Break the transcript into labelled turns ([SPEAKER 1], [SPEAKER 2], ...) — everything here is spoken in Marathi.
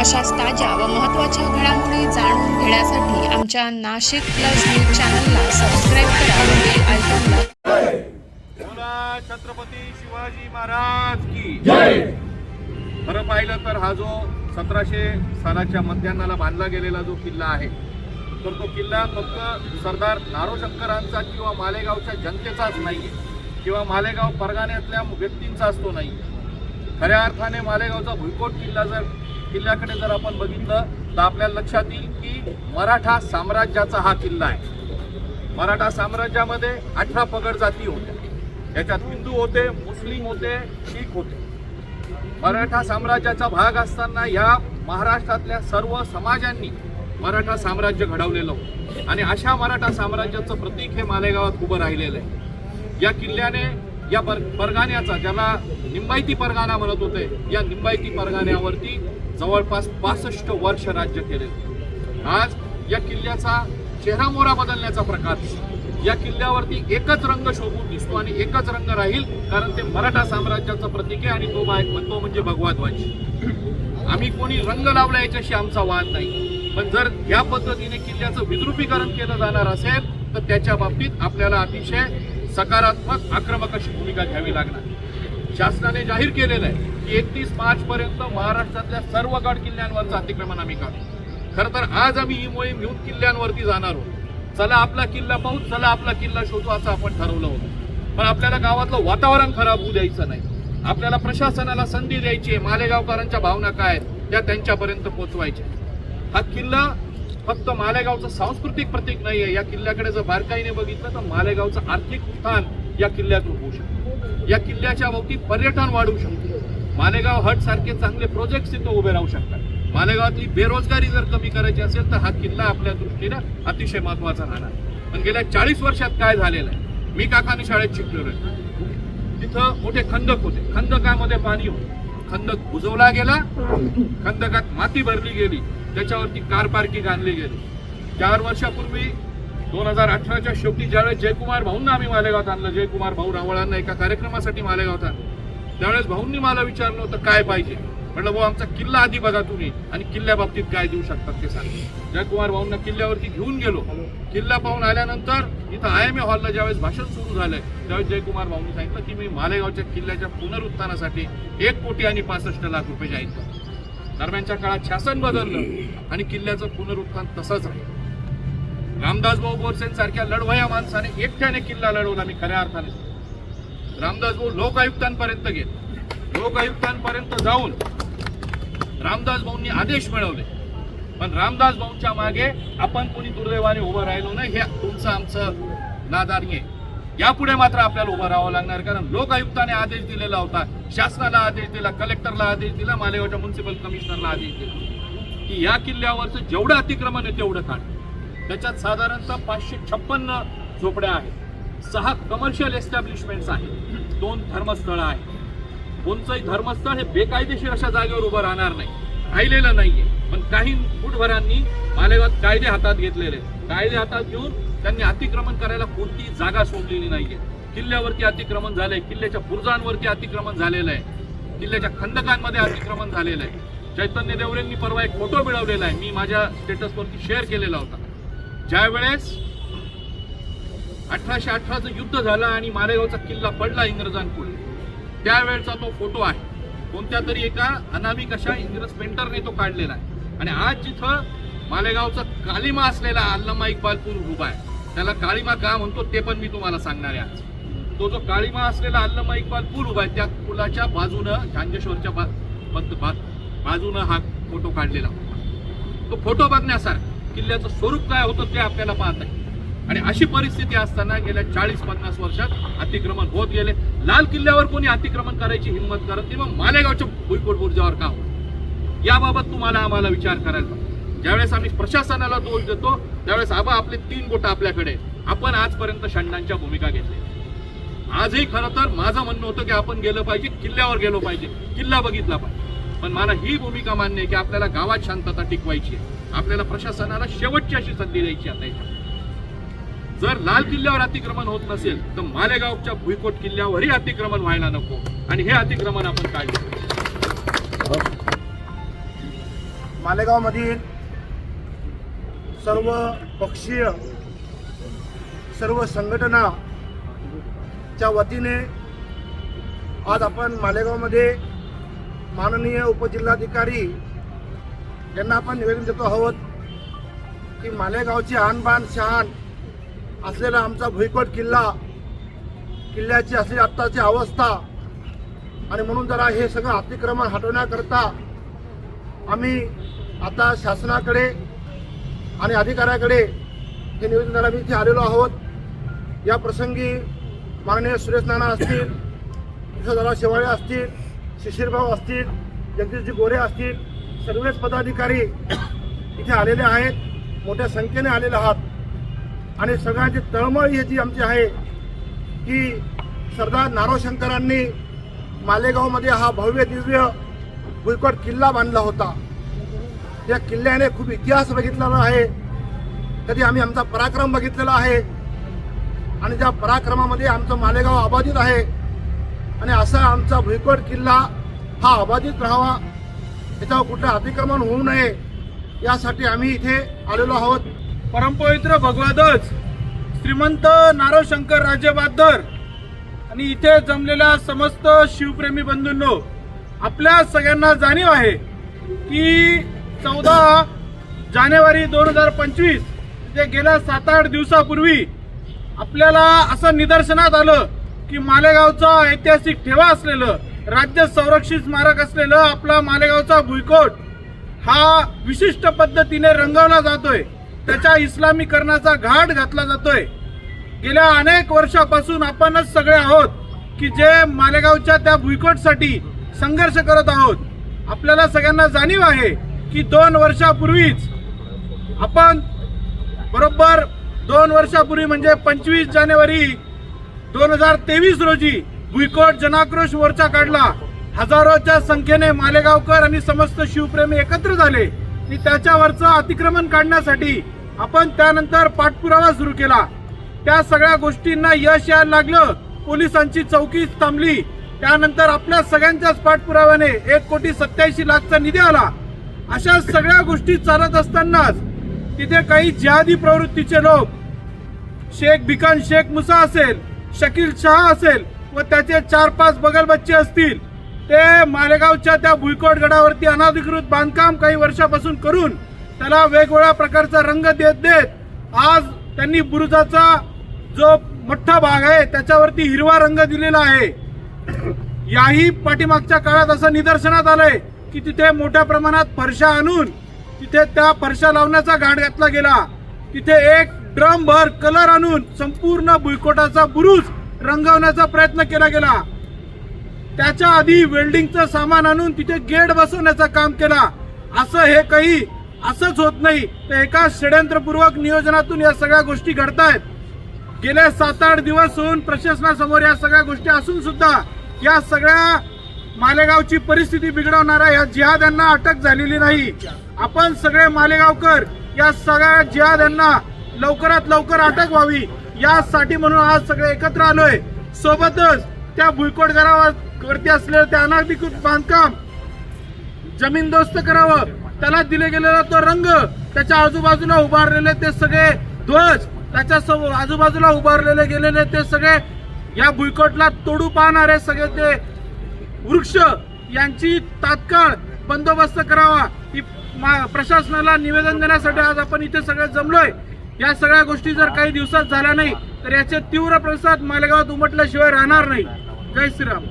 [SPEAKER 1] अशाच ताज्या व महत्त्वाच्या घडामोडी जाणून घेण्यासाठी आमच्या नाशिक प्लस न्यूज चॅनलला सबस्क्राईब करा व बेल आयकॉनला
[SPEAKER 2] छत्रपती शिवाजी महाराज की.
[SPEAKER 3] जय!
[SPEAKER 2] खरं पाहिलं तर हा जो सतराशे सालाच्या मध्यान्नाला बांधला गेलेला जो किल्ला आहे तर तो किल्ला फक्त सरदार नारोशंकरांचा किंवा मालेगावच्या जनतेचाच नाही किंवा मालेगाव परगाण्यातल्या व्यक्तींचाच तो नाही खऱ्या अर्थाने मालेगावचा भुईकोट किल्ला जर किल्ल्याकडे जर आपण बघितलं तर आपल्या लक्षात येईल की मराठा साम्राज्याचा हा किल्ला आहे. मराठा साम्राज्यामध्ये अठरा पगड जाती होत्या. याच्यात हिंदू होते मुस्लिम होते शीख होते. मराठा साम्राज्याचा भाग असताना या महाराष्ट्रातल्या सर्व समाजांनी मराठा साम्राज्य घडवलेलं होतं. आणि अशा मराठा साम्राज्याचं प्रतीक हे मालेगावात उभं राहिलेलं आहे. या किल्ल्याने या पर परगाण्याचा ज्याला निंबायती परगाणा म्हणत होते या निंबायती परगाण्यावरती जवळपास पासष्ट वर्ष राज्य केले आज या किल्ल्याचा चेहरा मोहरा बदलण्याचा प्रकार या किल्ल्यावरती एकच रंग शोभून दिसतो आणि एकच रंग राहील कारण ते मराठा साम्राज्याचं प्रतीक आहे आणि तो बाय तो म्हणजे भगवा ध्वज आम्ही कोणी रंग लावला याच्याशी आमचा वाद नाही. पण जर या पद्धतीने किल्ल्याचं विद्रुपीकरण केलं जाणार असेल तर त्याच्या बाबतीत आपल्याला अतिशय सकारात्मक आक्रमक अशी भूमिका घ्यावी लागणार. शासनाने जाहीर केलेलं आहे की एकतीस मार्च पर्यंत महाराष्ट्रातल्या सर्व गड किल्ल्यांवरचं अतिक्रमण आम्ही काढू. खरं तर आज आम्ही ही मोहीम घेऊन किल्ल्यांवरती जाणार आहोत. चला आपला किल्ला पाहू चला आपला किल्ला शोधू असं आपण ठरवलं होतं. पण आपल्याला गावातलं वातावरण खराब होऊ द्यायचं नाही. आपल्याला प्रशासनाला संधी द्यायची आहे. मालेगावकरांच्या भावना काय आहेत त्या त्यांच्यापर्यंत पोहोचवायच्या हा किल्ला फक्त मालेगावचं सांस्कृतिक प्रतीक नाहीये. या किल्ल्याकडे जर बारकाईने बघितलं तर मालेगावचं आर्थिक उत्थान या किल्ल्यातून होऊ शकतं. या किल्ल्याच्या भोवती पर्यटन वाढू शकतं. मालेगाव हट सारखे चांगले प्रोजेक्ट तिथं उभे राहू शकतात. मालेगावातली बेरोजगारी जर कमी करायची असेल तर हा किल्ला आपल्या दृष्टीनं अतिशय महत्त्वाचा राहणार. पण गेल्या चाळीस वर्षात काय झालेलं आहे? मी काकानी शाळेत शिकलेलो आहे. तिथं मोठे खंदक होते. खंदकामध्ये पाणी होतं. खंदक बुजवला गेला. खंदकात माती भरली गेली. त्याच्यावरती कार पार्किंग आणली गेली. चार वर्षापूर्वी दोन हजार अठराच्या शेवटी ज्यावेळेस जयकुमार भाऊंना आम्ही मालेगावात आणलं जयकुमार भाऊ रावळांना एका कार्यक्रमासाठी मालेगावात आणलं. त्यावेळेस भाऊंनी मला विचारलं होतं काय पाहिजे? म्हटलं भाऊ आमचा किल्ला आधी बघा तुम्ही आणि किल्ल्या बाबतीत काय देऊ शकतात ते सांगा. जयकुमार भाऊंना किल्ल्यावरती घेऊन गेलो. किल्ला पाहून आल्यानंतर इथं आय एम ए हॉलला ज्यावेळेस भाषण सुरू झालंय त्यावेळेस जयकुमार भाऊंनी सांगितलं की मी मालेगावच्या किल्ल्याच्या पुनरुत्थानासाठी एक कोटी आणि पासष्ट लाख रुपये जाहीर करतो. दरम्यानच्या काळात शासन बदललं आणि किल्ल्याचं पुनरुत्थान तसंच आहे रामदास भाऊ गोरसेंसारख्या लढवया माणसाने एकट्याने किल्ला लढवला मी खऱ्या अर्थाने रामदास भाऊ लोकायुक्तांपर्यंत गेले. लोकायुक्तांपर्यंत जाऊन रामदास भाऊंनी आदेश मिळवले. पण रामदास भाऊंच्या मागे आपण कोणी दुर्दैवाने उभं राहिलो नाही हे तुमचं आमचं नादारी आहे. यापुढे मात्र आपल्याला उभं राहावं लागणार कारण लोकायुक्ताने आदेश दिलेला होता शासनाला आदेश दिला कलेक्टरला आदेश दिला मालेगावच्या म्युन्सिपल कमिशनरला आदेश दिला. की या किल्ल्यावरचं जेवढं अतिक्रमण आहे तेवढं काढ. त्याच्यात साधारणतः पाचशे छप्पन्न झोपड्या आहेत. सहा कमर्शियल एस्टॅब्लिशमेंट्स आहेत. दोन धर्मस्थळं आहेत. कोणचंही धर्मस्थळ हे बेकायदेशीर अशा जागेवर उभं राहणार नाही. राहिलेलं नाहीये. पण काही फुटभरांनी मालेगाव कायदे हातात घेतलेले कायदे हातात घेऊन त्यांनी अतिक्रमण करायला कोणतीही जागा सोडलेली नाहीये. किल्ल्यावरती अतिक्रमण झालंय किल्ल्याच्या बुर्जांवरती अतिक्रमण झालेलं आहे. किल्ल्याच्या खंदकांमध्ये अतिक्रमण झालेलं आहे. चैतन्य देवरेंनी परवा एक फोटो मिळवलेला आहे. मी माझ्या स्टेटसवरती शेअर केलेला होता. ज्यावेळेस अठराशे अठराचं युद्ध झालं आणि मालेगावचा किल्ला पडला इंग्रजांपुढे त्यावेळचा तो फोटो आहे. कोणत्या तरी एका अनामिक अशा इंग्रज पेंटरने तो काढलेला आहे. आणि आज जिथं मालेगावचा कालिमा असलेला अल्लमा इक्बाल उभा आहे. त्याला काळीमा का म्हणतो ते पण मी तुम्हाला सांगणार आहे. आज तो जो काळीमा असलेला अल्लमा इक्बाल पूल उभा आहे त्या पुलाच्या बाजूनं झांजेश्वरच्या बा, बा- बाजूनं हा फोटो काढलेला होता. तो फोटो बघण्यासारखा किल्ल्याचं स्वरूप काय होतं ते आपल्याला पाहत आहे. आणि अशी परिस्थिती असताना गेल्या चाळीस पन्नास वर्षात अतिक्रमण होत गेले. लाल किल्ल्यावर कोणी अतिक्रमण करायची हिंमत करत नाही मग मालेगावच्या भुईकोट बुर्जावर का होत? याबाबत तुम्हाला आम्हाला विचार करायला ज्यावेळेस आम्ही प्रशासनाला दोष देतो त्यावेळेस आबा आपले तीन बोट आपल्याकडे आपण आजपर्यंत षंडांच्या भूमिका घेतल्या. आजही खरं तर माझं म्हणणं होतं की आपण गेलं पाहिजे किल्ल्यावर गेलो पाहिजे किल्ला बघितला पाहिजे. पण मला ही भूमिका मान्य आहे की आपल्याला गावात शांतता टिकवायची आहे. आपल्याला प्रशासनाला शेवटची अशी संधी द्यायची आता याच्यात. जर लाल किल्ल्यावर अतिक्रमण होत नसेल तर मालेगावच्या भुईकोट किल्ल्यावरही अतिक्रमण व्हायला नको. आणि हे अतिक्रमण आपण काढलं
[SPEAKER 3] मालेगावमधील सर्व पक्षीय सर्व संघटनाच्या वतीने आज आपण मालेगावमध्ये माननीय उपजिल्हाधिकारी यांना आपण निवेदन देतो आहोत की मालेगावची आणबाण शहाण असलेला आमचा भुईकोट किल्ला किल्ल्याची असलेली आत्ताची अवस्था आणि म्हणून जरा हे सगळं अतिक्रमण हटवण्याकरता आम्ही आता शासनाकडे आणि अधिकाऱ्याकडे हे निवेदन द्यायला मी इथे आलेलो आहोत. या प्रसंगी माननीय सुरेश नाना असतील किशोरदादा शेवाळे असतील शिशिरभाऊ असतील जगदीशजी गोरे असतील सर्वच पदाधिकारी इथे आलेले आहेत. मोठ्या संख्येने आलेले आहात. आणि सगळ्यांची तळमळ ही जी आमची आहे की सरदार नारोशंकरांनी मालेगावमध्ये हा भव्य दिव्य भुईकोट किल्ला बांधला होता. त्या किल्ल्याने खूप इतिहास बघितलेला आहे. कधी आम्ही आमचा पराक्रम बघितलेला आहे. आणि त्या पराक्रमामध्ये आमचं मालेगाव अबाधित आहे. आणि असा आमचा भुईकोट किल्ला हा अबाधित राहावा. त्याच्यावर कुठलं अतिक्रमण होऊ नये यासाठी आम्ही इथे आलेलो आहोत.
[SPEAKER 4] परमपवित्र भगवादच श्रीमंत नारव शंकर राजेबादर आणि इथे जमलेल्या समस्त शिवप्रेमी बंधूंनो आपल्या सगळ्यांना जाणीव आहे की चौदा जानेवारी दोन हजार पंचवीस म्हणजे गेल्या सात आठ दिवसापूर्वी आपल्याला असं निदर्शनात आलं की मालेगावचा ऐतिहासिक ठेवा असलेलं राज्य संरक्षित स्मारक असलेलं आपला मालेगावचा भुईकोट हा विशिष्ट पद्धतीने रंगवला जातोय. त्याच्या इस्लामीकरणाचा घाट घातला जातोय. गेल्या अनेक वर्षापासून आपणच सगळे आहोत की जे मालेगावच्या त्या भुईकोटसाठी संघर्ष करत आहोत. आपल्याला सगळ्यांना जाणीव आहे की दोन वर्षापूर्वीच आपण बरोबर दोन वर्षापूर्वी म्हणजे पंचवीस जानेवारी दोन हजार तेवीस रोजी भुईकोट जनाक्रोश मोर्चा काढला. हजारोच्या संख्येने मालेगावकर आणि समस्त शिवप्रेमी एकत्र झाले. आणि त्याच्यावरचं अतिक्रमण काढण्यासाठी आपण त्यानंतर पाठपुरावा सुरू केला. त्या सगळ्या गोष्टींना यश यायला लागलं. पोलिसांची चौकी थांबली. त्यानंतर आपल्या सगळ्यांच्याच पाठपुराव्याने एक कोटी सत्याऐंशी लाखचा निधी आला. अशा सगळ्या गोष्टी चालत असतानाच तिथे काही जिहादी प्रवृत्तीचे लोक शेख बिकान शेख मुसा असेल शकील शहा असेल व त्याचे चार पाच बगल बच्चे असतील ते मालेगावच्या त्या भुईकोट गडावरती अनाधिकृत बांधकाम काही वर्षापासून करून त्याला वेगवेगळ्या प्रकारचा रंग देत देत आज त्यांनी बुरुजाचा जो मोठा भाग आहे त्याच्यावरती हिरवा रंग दिलेला आहे. याही पाठीमागच्या काळात असं निदर्शनात आलंय. की तिथे मोठ्या प्रमाणात फरशा आणून तिथे त्या फरशा लावण्याचा घाट घातला गेला. तिथे एक ड्रम भर कलर आणून संपूर्ण भुईकोटाचा बुरुज रंगवण्याचा प्रयत्न केला गेला. त्याच्या आधी वेल्डिंगचं सामान आणून तिथे गेट बसवण्याचं काम केला. असं हे काही असंच होत नाही. तर एका षड्यंत्रपूर्वक नियोजनातून या सगळ्या गोष्टी घडतायत. गेल्या सात आठ दिवस होऊन प्रशासनासमोर या सगळ्या गोष्टी असून सुद्धा या सगळ्या मालेगावची परिस्थिती बिघडवणाऱ्या या जिहाद्यांना अटक झालेली नाही. आपण सगळे मालेगावकर या सगळ्या जिहाद्यांना लवकरात लवकर अटक व्हावी यासाठी म्हणून आज सगळे एकत्र आलोय. सोबतच त्या भुईकोट घरावरती असलेलं ते अनाधिकृत बांधकाम जमीनदोस्त करावं त्याला दिले गेलेला तो रंग त्याच्या आजूबाजूला उभारलेले ते सगळे ध्वज त्याच्या आजूबाजूला उभारलेले गेलेले ते सगळे या भुईकोटला तोडू पाहणारे सगळे ते वृक्ष यांची तात्काळ बंदोबस्त करावा ही प्रशासनाला निवेदन देण्यासाठी आज आपण इथे सगळे जमलोय. या सगळ्या गोष्टी जर काही दिवसात झाल्या नाही तर याचे तीव्र प्रतिसाद मालेगावात उमटल्याशिवाय राहणार नाही. जय श्रीराम.